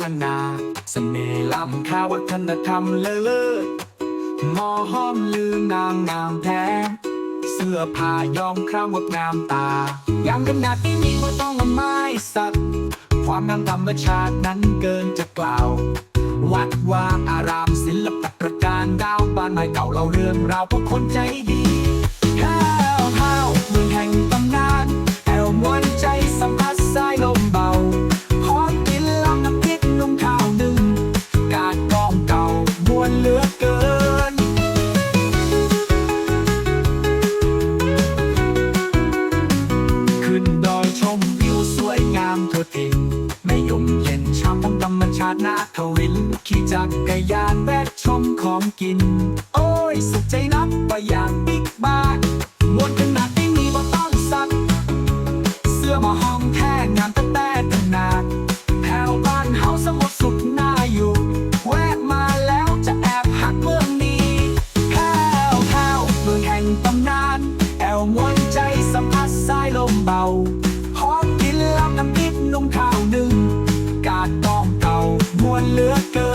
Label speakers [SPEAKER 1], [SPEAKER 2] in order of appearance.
[SPEAKER 1] เสน่ห์ล้ำค่าวัฒนธรรมเลอเลิศหมอห้อมลือนางงามแท้เสื้อผ้ายอมครามงดงามตาอย่างขนาดที่มีว่าต้องละไม้สัก ความงามธรรมชาตินั้นเกินจะกล่าว วัดวาอารามศิลปะตระการดาวบ้านไม้เก่าเล่าเรื่องราวพวกคนใจดีาตินาทวิน ขี่จักรยานแวะชมของกิน โอ้ย สุขใจนับไปอย่างบิ๊กบานมวนขนาดที่มีบ่ต้องสั่งเสื้อหมาห้องแค่งานแต่แต่ขนาดแถวบ้านเฮาสงบสุขน่าอยู่ แวะมาแล้วจะแอบหักเมืองนี้แพ้วแพ้วเมืองแห่งตำนาน แอวมวนใจสัมผัสสายลมเบา กินลำน้ำพริกนุ่มข้าวหนึ่ง กาดกองเก่ามวนเหลือเกิ